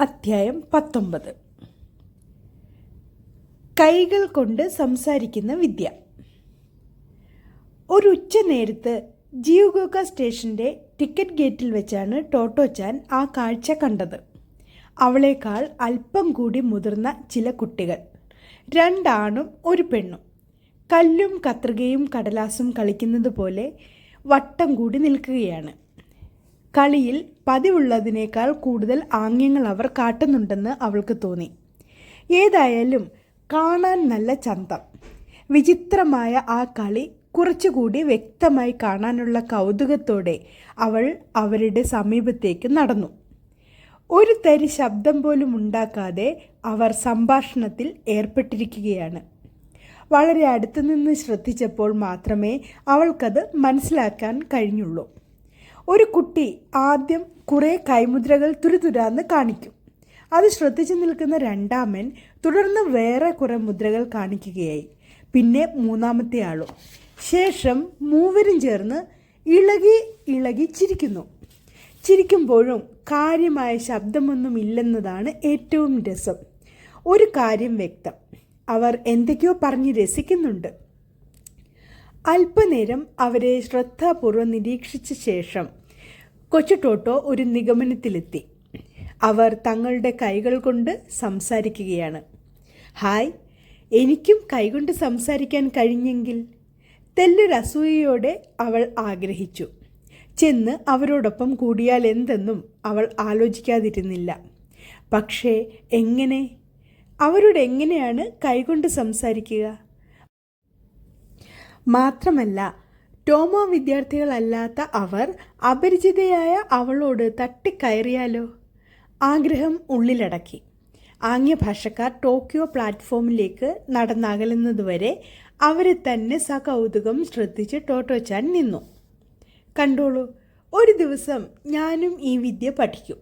അധ്യായം പത്തൊമ്പത്. കൈകൾ കൊണ്ട് സംസാരിക്കുന്ന വിദ്യ. ഒരു ഉച്ച നേരത്ത് ജിയുഗോക്ക സ്റ്റേഷന്റെ ടിക്കറ്റ് ഗേറ്റിൽ വെച്ചാണ് ടോട്ടോ ചാൻ ആ കാഴ്ച കണ്ടത്. അവളേക്കാൾ അല്പം കൂടി മുതിർന്ന ചില കുട്ടികൾ. രണ്ടാണും ഒരു പെണ്ണും. കല്ലും കത്രികയും കടലാസും കളിക്കുന്നത് പോലെ വട്ടം കൂടി നിൽക്കുകയാണ്. കളിയിൽ പതിവുള്ളതിനേക്കാൾ കൂടുതൽ ആംഗ്യങ്ങൾ അവർ കാട്ടുന്നുണ്ടെന്ന് അവൾക്ക് തോന്നി. ഏതായാലും കാണാൻ നല്ല ചന്തം. വിചിത്രമായ ആ കളി കുറച്ചുകൂടി വ്യക്തമായി കാണാനുള്ള കൗതുകത്തോടെ അവൾ അവരുടെ സമീപത്തേക്ക് നടന്നു. ഒരു തരി ശബ്ദം പോലും ഉണ്ടാക്കാതെ അവർ സംഭാഷണത്തിൽ ഏർപ്പെട്ടിരിക്കുകയാണ്. വളരെ അടുത്തു നിന്ന് ശ്രദ്ധിച്ചപ്പോൾ മാത്രമേ അവൾക്കത് മനസ്സിലാക്കാൻ കഴിഞ്ഞുള്ളൂ. ഒരു കുട്ടി ആദ്യം കുറേ കൈമുദ്രകൾ തുരുതുരാന്ന് കാണിക്കും. അത് ശ്രദ്ധിച്ചു നിൽക്കുന്ന രണ്ടാമൻ തുടർന്ന് വേറെ കുറേ മുദ്രകൾ കാണിക്കുകയായി. പിന്നെ മൂന്നാമത്തെ ആളും. ശേഷം മൂവരും ചേർന്ന് ഇളകി ഇളകി ചിരിക്കുന്നു. ചിരിക്കുമ്പോഴും കാര്യമായ ശബ്ദമൊന്നും ഇല്ലെന്നതാണ് ഏറ്റവും രസം. ഒരു കാര്യം വ്യക്തം. അവർ എന്തൊക്കെയോ പറഞ്ഞ് രസിക്കുന്നുണ്ട്. അല്പനേരം അവരെ ശ്രദ്ധാപൂർവം നിരീക്ഷിച്ച ശേഷം കൊച്ചു ടോട്ടോ ഒരു നിഗമനത്തിലെത്തി. അവർ തങ്ങളുടെ കൈകൾ കൊണ്ട് സംസാരിക്കുകയാണ്. ഹായ് എനിക്കും കൈകൊണ്ട് സംസാരിക്കാൻ കഴിഞ്ഞെങ്കിൽ തെല്ലൊരസൂയയോടെ അവൾ ആഗ്രഹിച്ചു. ചെന്ന് അവരോടൊപ്പം കൂടിയാൽ എന്തെന്നും അവൾ ആലോചിക്കാതിരുന്നില്ല. പക്ഷേ എങ്ങനെ? അവരോട് എങ്ങനെയാണ് കൈകൊണ്ട് സംസാരിക്കുക? മാത്രമല്ല ടോമോ വിദ്യാർത്ഥികളല്ലാത്ത അവർ അപരിചിതയായ അവളോട് തട്ടിക്കയറിയാലോ? ആഗ്രഹം ഉള്ളിലടക്കി. ആംഗ്യഭാഷക്കാർ ടോക്കിയോ പ്ലാറ്റ്ഫോമിലേക്ക് നടന്നകലുന്നതുവരെ അവരെ തന്നെ സകൗതുകം ശ്രദ്ധിച്ച് ടോട്ടോച്ചാൻ നിന്നു. കണ്ടോളൂ ഒരു ദിവസം ഞാനും ഈ വിദ്യ പഠിക്കും.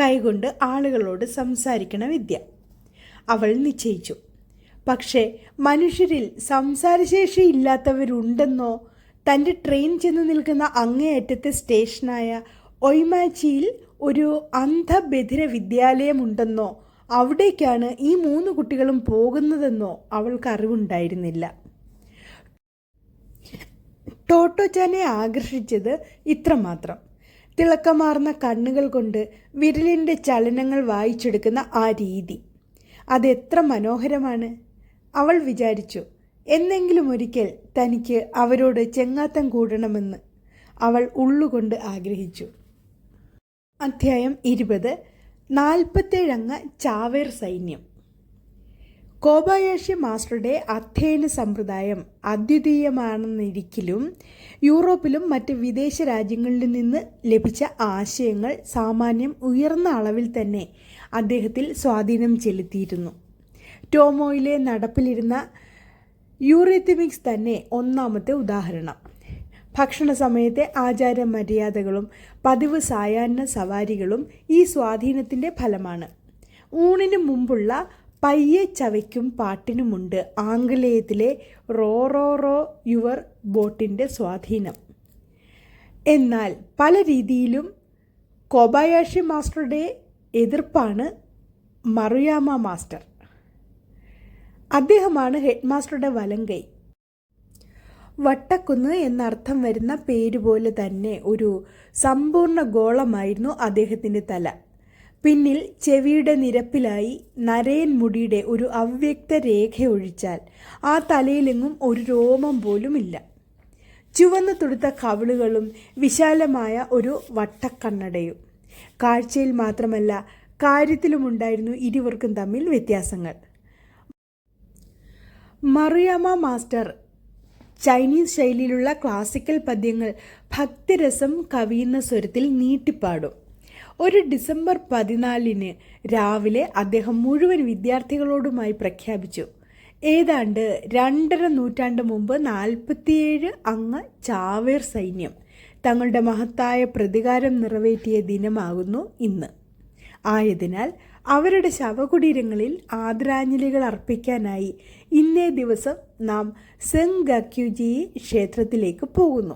കൈകൊണ്ട് ആളുകളോട് സംസാരിക്കണ വിദ്യ. അവൾ നിശ്ചയിച്ചു പക്ഷേ മനുഷ്യരിൽ സംസാരശേഷി ഇല്ലാത്തവരുണ്ടെന്നോ? തന്റെ ട്രെയിൻ ചെന്ന് നിൽക്കുന്ന അങ്ങേയറ്റത്തെ സ്റ്റേഷനായ ഒയ്മാച്ചിയിൽ ഒരു അന്ധബധിര വിദ്യാലയമുണ്ടെന്നോ? അവിടേക്കാണ് ഈ മൂന്ന് കുട്ടികളും പോകുന്നതെന്നോ അവൾക്ക് അറിവുണ്ടായിരുന്നില്ല. ടോട്ടോച്ചാനെ ആകർഷിച്ചത് ഇത്രമാത്രം. തിളക്കമാർന്ന കണ്ണുകൾ കൊണ്ട് വിരലിന്റെ ചലനങ്ങൾ വായിച്ചെടുക്കുന്ന ആ രീതി. അതെത്ര മനോഹരമാണ്. അവൾ വിചാരിച്ചു എന്നെങ്കിലും ഒരിക്കൽ തനിക്ക് അവരോട് ചെങ്ങാത്തം കൂടണമെന്ന്. അവൾ ഉള്ളുകൊണ്ട് ആഗ്രഹിച്ചു. അധ്യായം ഇരുപത് നാൽപ്പത്തേഴംഗ ചാവേർ സൈന്യം. കോബായാഷി മാസ്റ്ററുടെ അധ്യയന സമ്പ്രദായം അദ്വിതീയമാണെന്നിരിക്കലും യൂറോപ്പിലും മറ്റ് വിദേശ രാജ്യങ്ങളിൽ നിന്ന് ലഭിച്ച ആശയങ്ങൾ സാമാന്യം ഉയർന്ന അളവിൽ തന്നെ അദ്ദേഹത്തിൽ സ്വാധീനം ചെലുത്തിയിരുന്നു. ടോമോയിലെ നടപ്പിലിരുന്ന യൂറിത്തിമിക്സ് തന്നെ ഒന്നാമത്തെ ഉദാഹരണം. ഭക്ഷണ സമയത്തെ ആചാര മര്യാദകളും പതിവ് സായാഹ്ന സവാരികളും ഈ സ്വാധീനത്തിന്റെ ഫലമാണ്. ഊണിന് മുമ്പുള്ള പയ്യെ ചവയ്ക്കും പാട്ടിനുമുണ്ട് ആംഗലേയത്തിലെ റോ റോ റോ യുവർ ബോട്ടിന്റെ സ്വാധീനം. എന്നാൽ പല രീതിയിലും കോബായാഷി മാസ്റ്ററുടെ എതിർപ്പാണ് മറുയാമ മാസ്റ്റർ. അദ്ദേഹമാണ് ഹെഡ്മാസ്റ്ററുടെ വലങ്കൈ. വട്ടക്കുന്ന് എന്നർത്ഥം വരുന്ന പേര് പോലെ തന്നെ ഒരു സമ്പൂർണ ഗോളമായിരുന്നു അദ്ദേഹത്തിന്റെ തല. പിന്നിൽ ചെവിയുടെ നിരപ്പിലായി നരയൻ മുടിയുടെ ഒരു അവ്യക്ത രേഖ ഒഴിച്ചാൽ ആ തലയിലെങ്ങും ഒരു രോമം പോലും ഇല്ല ചുവന്നു തുടുത്ത കവിളുകളും വിശാലമായ ഒരു വട്ടക്കണ്ണടയും. കാഴ്ചയിൽ മാത്രമല്ല കാര്യത്തിലുമുണ്ടായിരുന്നു ഇരുവർക്കും തമ്മിൽ വ്യത്യാസങ്ങൾ. Mariyama master. ചൈനീസ് ശൈലിയിലുള്ള ക്ലാസിക്കൽ പദ്യങ്ങൾ ഭക്തിരസം കവിയുന്ന സ്വരത്തിൽ നീട്ടിപ്പാടും. ഒരു ഡിസംബർ പതിനാലിന് രാവിലെ അദ്ദേഹം മുഴുവൻ വിദ്യാർത്ഥികളോടുമായി പ്രഖ്യാപിച്ചു. ഏതാണ്ട് രണ്ടര നൂറ്റാണ്ട് മുമ്പ് നാൽപ്പത്തിയേഴ് അംഗ ചാവേർ സൈന്യം തങ്ങളുടെ മഹത്തായ പ്രതികാരം നിറവേറ്റിയ ദിനമാകുന്നു ഇന്ന്. ആയതിനാൽ അവരുടെ ശവകുടീരങ്ങളിൽ ആദരാഞ്ജലികൾ അർപ്പിക്കാനായി ഇന്നേ ദിവസം നാം സെങ് ഗക്യുജി ക്ഷേത്രത്തിലേക്ക് പോകുന്നു.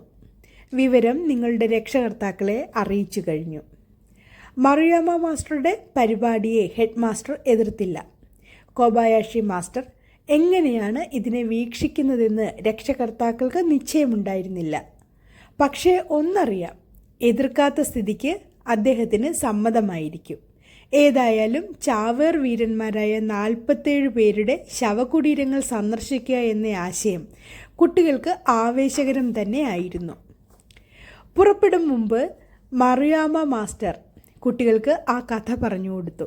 വിവരം നിങ്ങളുടെ രക്ഷകർത്താക്കളെ അറിയിച്ചു കഴിഞ്ഞു. മറിയാമ്മ മാസ്റ്ററുടെ പരിപാടിയെ ഹെഡ് മാസ്റ്റർ എതിർത്തില്ല. കോബായാഷി മാസ്റ്റർ എങ്ങനെയാണ് ഇതിനെ വീക്ഷിക്കുന്നതെന്ന് രക്ഷകർത്താക്കൾക്ക് നിശ്ചയമുണ്ടായിരുന്നില്ല. പക്ഷേ ഒന്നറിയാം എതിർക്കാത്ത സ്ഥിതിക്ക് അദ്ദേഹത്തിന് സമ്മതമായിരിക്കും. ഏതായാലും ചാവേർ വീരന്മാരായ നാൽപ്പത്തേഴ് പേരുടെ ശവകുടീരങ്ങൾ സന്ദർശിക്കുക എന്ന ആശയം കുട്ടികൾക്ക് ആവേശകരം തന്നെ ആയിരുന്നു പുറപ്പെടും മുമ്പ് മറിയാമ മാസ്റ്റർ കുട്ടികൾക്ക് ആ കഥ പറഞ്ഞു കൊടുത്തു.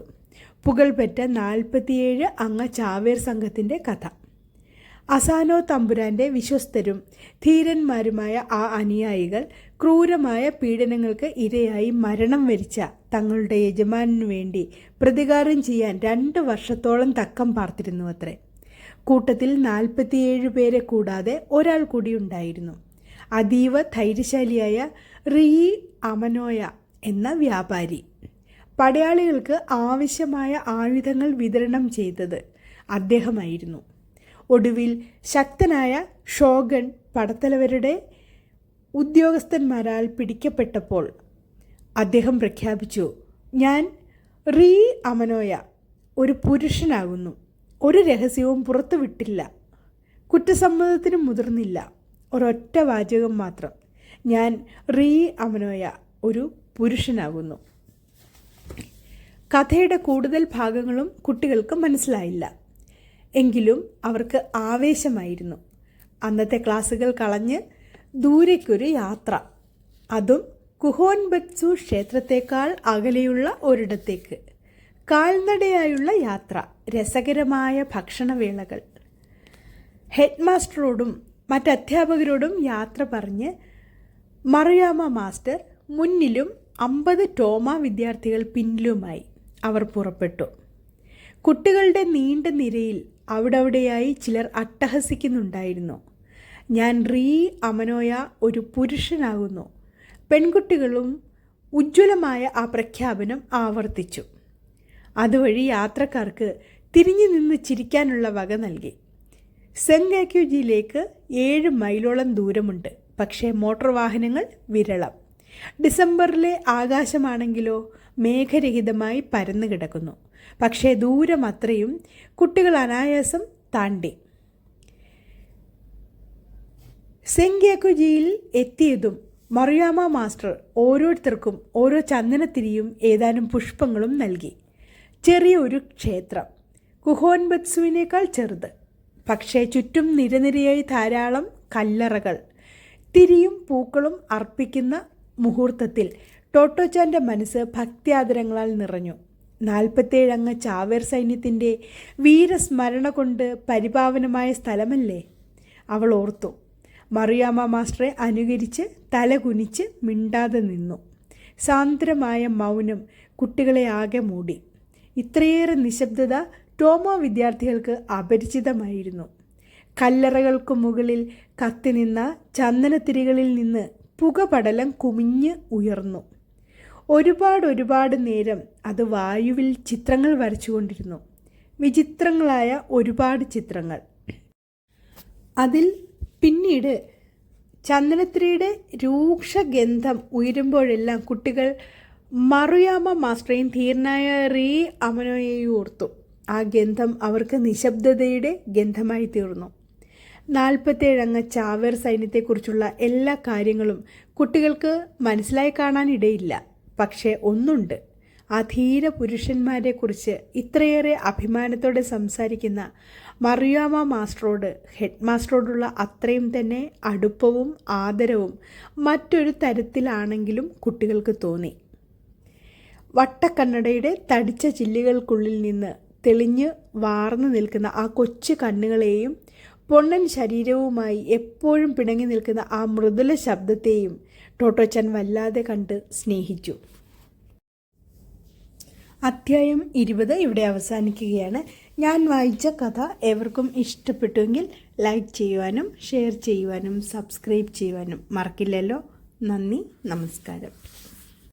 പുകൾപെറ്റ നാൽപ്പത്തിയേഴ് അംഗ ചാവേർ സംഘത്തിന്റെ കഥ. അസാനോ തമ്പുരാന്റെ വിശ്വസ്തരും ധീരന്മാരുമായ ആ അനുയായികൾ ക്രൂരമായ പീഡനങ്ങൾക്ക് ഇരയായി മരണം വരിച്ച തങ്ങളുടെ യജമാനു വേണ്ടി പ്രതികാരം ചെയ്യാൻ രണ്ട് വർഷത്തോളം തക്കം പാർത്തിരുന്നു അത്രേ കൂട്ടത്തിൽ നാൽപ്പത്തിയേഴ് പേരെ കൂടാതെ ഒരാൾ കൂടി ഉണ്ടായിരുന്നു. അതീവ ധൈര്യശാലിയായ റീ അമനോയ എന്ന വ്യാപാരി. പടയാളികൾക്ക് ആവശ്യമായ ആയുധങ്ങൾ വിതരണം ചെയ്തത് അദ്ദേഹമായിരുന്നു. ഒടുവിൽ ശക്തനായ ഷോഗൺ പടത്തലവരുടെ ഉദ്യോഗസ്ഥന്മാരാൽ പിടിക്കപ്പെട്ടപ്പോൾ അദ്ദേഹം പ്രഖ്യാപിച്ചു ഞാൻ റീ അമനോയ ഒരു പുരുഷനാകുന്നു. ഒരു രഹസ്യവും പുറത്തുവിട്ടില്ല. കുറ്റസമ്മതത്തിന് മുതിർന്നില്ല. ഒരൊറ്റ വാചകം മാത്രം. ഞാൻ റീ അമനോയ ഒരു പുരുഷനാകുന്നു. കഥയുടെ കൂടുതൽ ഭാഗങ്ങളും കുട്ടികൾക്ക് മനസ്സിലായില്ല. എങ്കിലും അവർക്ക് ആവേശമായിരുന്നു. അന്നത്തെ ക്ലാസ്സുകൾ കളഞ്ഞ് ദൂരേക്കൊരു യാത്ര. അതും കുഹോൻ ബത്സു ക്ഷേത്രത്തേക്കാൾ അകലെയുള്ള ഒരിടത്തേക്ക്. കാൽനടയായുള്ള യാത്ര രസകരമായ ഭക്ഷണവേളകൾ. ഹെഡ് മാസ്റ്ററോടും മറ്റധ്യാപകരോടും യാത്ര പറഞ്ഞ് മറിയാമ മാസ്റ്റർ മുന്നിലും അമ്പത് ടോമ വിദ്യാർത്ഥികൾ പിന്നിലുമായി അവർ പുറപ്പെട്ടു. കുട്ടികളുടെ നീണ്ട നിരയിൽ അവിടവിടെയായി ചിലർ അട്ടഹസിക്കുന്നുണ്ടായിരുന്നു. ഞാൻ റീ അമനോയ ഒരു പുരുഷനാകുന്നു. പെൺകുട്ടികളും ഉജ്ജ്വലമായ ആ പ്രഖ്യാപനം ആവർത്തിച്ചു. അതുവഴി യാത്രക്കാർക്ക് തിരിഞ്ഞു നിന്ന് ചിരിക്കാനുള്ള വക നൽകി. സെങ്കാക്യുജിയിലേക്ക് ഏഴ് മൈലോളം ദൂരമുണ്ട്. പക്ഷേ മോട്ടോർ വാഹനങ്ങൾ വിരളം. ഡിസംബറിലെ ആകാശമാണെങ്കിലോ മേഘരഹിതമായി പരന്നു കിടക്കുന്നു പക്ഷേ ദൂരം അത്രയും കുട്ടികൾ അനായാസം താണ്ടി. സെങ്ക്യാക്കുജിയിൽ എത്തിയതും മറിയാമ മാസ്റ്റർ ഓരോരുത്തർക്കും ഓരോ ചന്ദനത്തിരിയും ഏതാനും പുഷ്പങ്ങളും നൽകി. ചെറിയൊരു ക്ഷേത്രം. കുഹോൻ ബത്സുവിനേക്കാൾ ചെറുത്. പക്ഷേ ചുറ്റും നിരനിരയായി ധാരാളം കല്ലറകൾ. തിരിയും പൂക്കളും അർപ്പിക്കുന്ന മുഹൂർത്തത്തിൽ ടോട്ടോച്ചാന്റെ മനസ്സ് ഭക്ത്യാദരങ്ങളാൽ നിറഞ്ഞു. നാൽപ്പത്തേഴംഗ ചാവേർ സൈന്യത്തിന്റെ വീരസ്മരണ കൊണ്ട് പരിപാവനമായ സ്ഥലമല്ലേ? അവൾ ഓർത്തു. മറിയാമ്മ മാസ്റ്ററെ അനുകരിച്ച് തലകുനിച്ച് മിണ്ടാതെ നിന്നു. സാന്ദ്രമായ മൗനം കുട്ടികളെ ആകെ മൂടി. ഇത്രയേറെ നിശബ്ദത ടോമോ വിദ്യാർത്ഥികൾക്ക് അപരിചിതമായിരുന്നു. കല്ലറകൾക്ക് മുകളിൽ കത്തിനിന്ന ചന്ദനത്തിരികളിൽ നിന്ന് പുകപടലം കുമിഞ്ഞ് ഉയർന്നു. ഒരുപാട് ഒരുപാട് നേരം അത് വായുവിൽ ചിത്രങ്ങൾ വരച്ചുകൊണ്ടിരുന്നു. വിചിത്രങ്ങളായ ഒരുപാട് ചിത്രങ്ങൾ. അതിൽ പിന്നീട് ചന്ദനത്തിരിയുടെ രൂക്ഷഗന്ധം ഉയരുമ്പോഴെല്ലാം കുട്ടികൾ മറുയാമ മാസ്റ്ററേയും ധീരനായ റീ അമനോയെയും ഓർത്തു. ആ ഗന്ധം അവർക്ക് നിശബ്ദതയുടെ ഗന്ധമായി തീർന്നു. നാൽപ്പത്തേഴംഗ ചാവേർ സൈന്യത്തെക്കുറിച്ചുള്ള എല്ലാ കാര്യങ്ങളും കുട്ടികൾക്ക് മനസ്സിലായി കാണാനിടയില്ല. പക്ഷേ ഒന്നുണ്ട്. ആ ധീര പുരുഷന്മാരെക്കുറിച്ച് ഇത്രയേറെ അഭിമാനത്തോടെ സംസാരിക്കുന്ന മറിയാമ മാസ്റ്ററോട് ഹെഡ് മാസ്റ്ററോടുള്ള അത്രയും തന്നെ അടുപ്പവും ആദരവും മറ്റൊരു തരത്തിലാണെങ്കിലും കുട്ടികൾക്ക് തോന്നി. വട്ടക്കണ്ണടയുടെ തടിച്ച ചില്ലുകൾക്കുള്ളിൽ നിന്ന് തെളിഞ്ഞ് വാർന്നു നിൽക്കുന്ന ആ കൊച്ചു കണ്ണുകളെയും പൊണ്ണൻ ശരീരവുമായി എപ്പോഴും പിണങ്ങി നിൽക്കുന്ന ആ മൃദുല ശബ്ദത്തെയും ടോട്ടോച്ചൻ വല്ലാതെ കണ്ട് സ്നേഹിച്ചു. അധ്യായം ഇരുപത് ഇവിടെ അവസാനിക്കുകയാണ്. ഞാൻ വായിച്ച കഥ എവർക്കും ഇഷ്ടപ്പെട്ടുവെങ്കിൽ ലൈക്ക് ചെയ്യുവാനും ഷെയർ ചെയ്യുവാനും സബ്സ്ക്രൈബ് ചെയ്യുവാനും മറക്കില്ലല്ലോ. നന്ദി നമസ്കാരം.